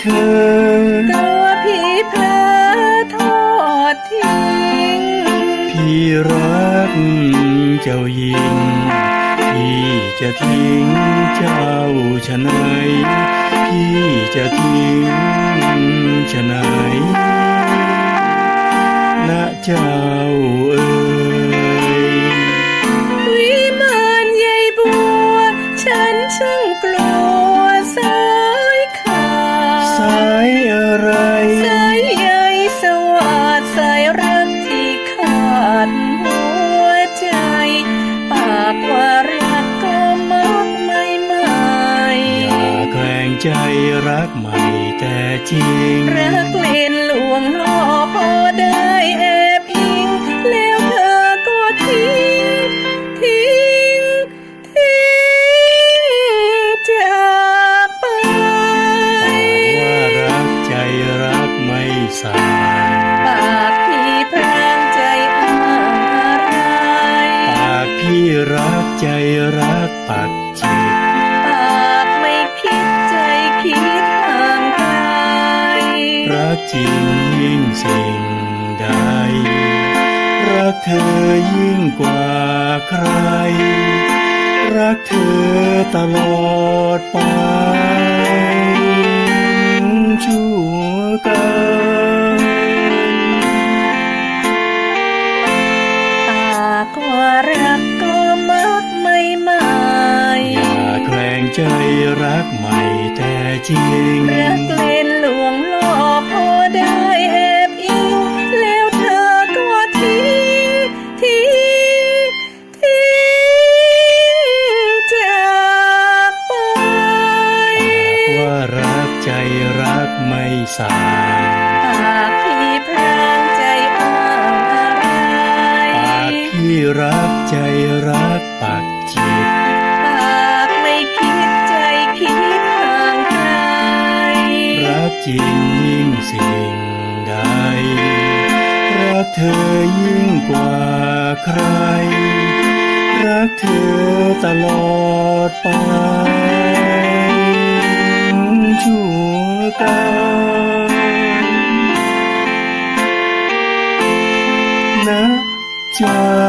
เธอกลัวพี่เพลอทอดทิ้ง พี่รักเจ้าหญิง พี่จะทิ้งเจ้าชะไหนยพี่จะทิ้งชะไหน หัวใจ ปากว่ารักก็มักไม่ไม่อย่าแกล้งใจรักใหม่แต่จริง รักเล่นลวงล่อพอ ใจรักปักจิตปากไม่คิดใจคิดห่างไกลรักจริงยิ่งสิ่งใด รักเธอยิ่งกว่าใคร รักเธอตลอดไปชั่วกัน กใหม่แต่จริงรักเล่นลวงล่อพอได้แอบอิง แล้วเธอก็ทิ้งทิ้งทิ้งจากไปว่ารักใจรักไม่สายปากพี่พรางใจอ้างอะไรปากพี่รักใจรักปัก จริงยิ่งสิ่งใด รักเธอยิ่งกว่าใคร รักเธอตลอดไปชั่วกันนะจ้า